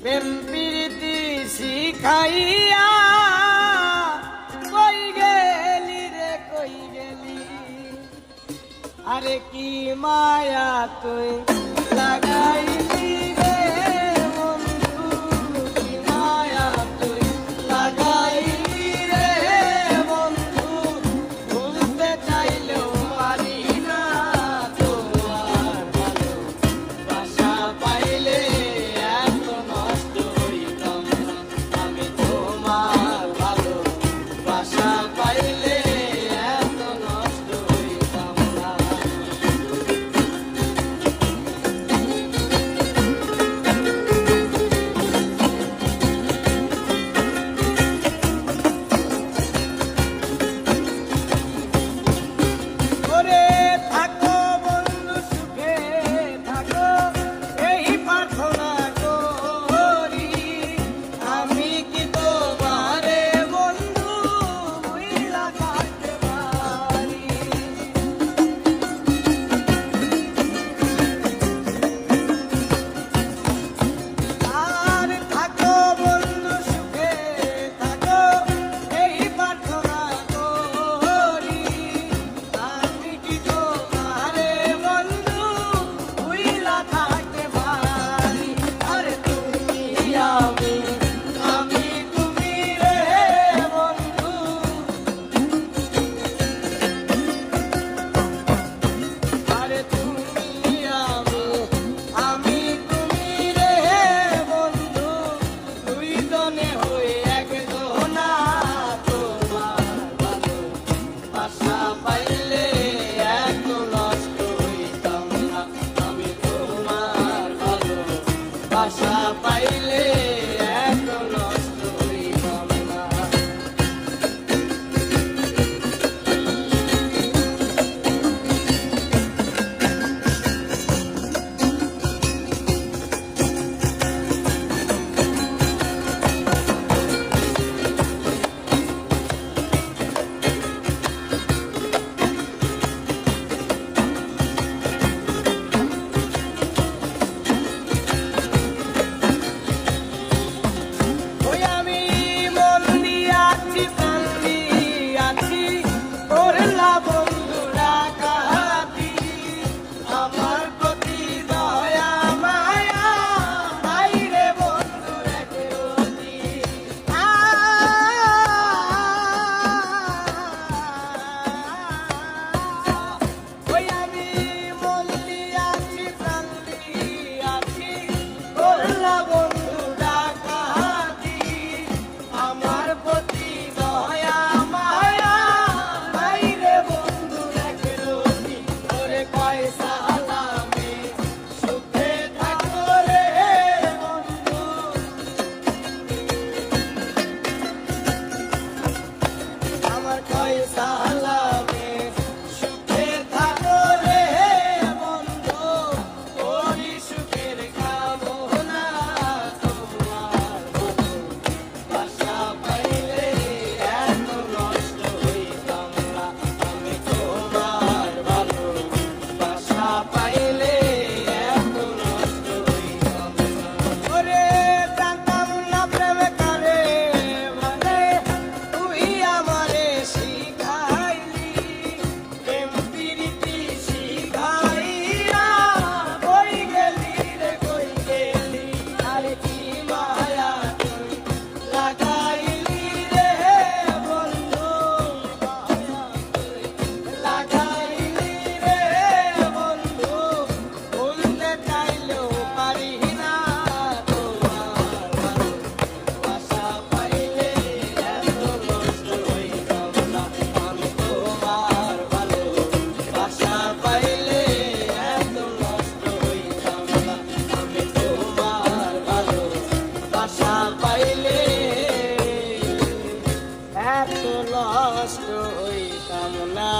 প্রেম প্রীতি শিখাইয়া কই গেলি রে কই গেলি? আরে কি মায়া তুই que পাইলে আমার ক্ষয় নষ্ট হইতাম না।